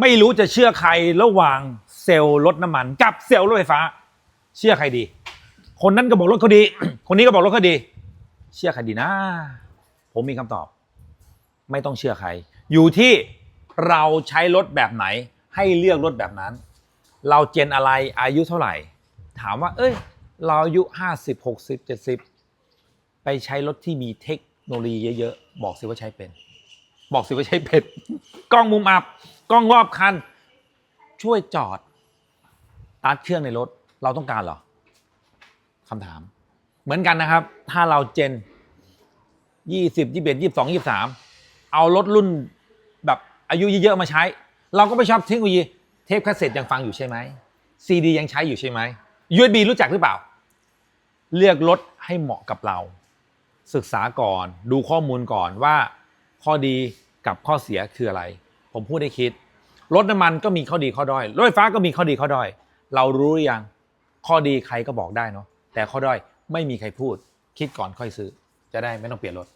ไม่รู้จะเชื่อใครระหว่างเซลล์รถน้ำมัน กับเซลล์รถไฟฟ้า เชื่อใครดี คนนั้นก็บอกรถเขาดี คนนี้ก็บอกรถเขาดี เชื่อใครดีนะ ผมมีคำตอบ ไม่ต้องเชื่อใคร อยู่ที่เราใช้รถแบบไหน ให้เลือกรถแบบนั้น เราเจนอะไรอายุเท่าไหร่ ถามว่า เอ้ย เราอายุห้าสิบหกสิบเจ็ดสิบไปใช้รถที่มีเทคโนโลยีเยอะๆบอกสิว่าใช้เป็น บอกสิว่าใช้เป็น กล้องมุมอับ กล้องรอบคัน ช่วยจอดตัดเครื่องในรถ เราต้องการเหรอคำถาม เหมือนกันนะครับ ถ้าเราเจนยี่สิบยี่สิบเอ็ดยี่สิบสองยี่สิบสามเอารถรุ่นแบบอายุเยอะๆมาใช้ เราก็ไม่ชอบเทคโนโลยีเทปคาสเซ็ตยังฟังอยู่ใช่ไหมซีดียังใช้อยู่ใช่ไหม USB รู้จักหรือเปล่า เลือกรถให้เหมาะกับเรา ศึกษาก่อน ดูข้อมูลก่อนว่าข้อดีกับข้อเสียคืออะไร ผมพูดให้คิด รถน้ำมันก็มีข้อดีข้อด้อย รถไฟฟ้าก็มีข้อดีข้อด้อย เรารู้หรือยัง ข้อดีใครก็บอกได้เนาะ แต่ข้อด้อยไม่มีใครพูด คิดก่อนค่อยซื้อ จะได้ไม่ต้องเปลี่ยนรถ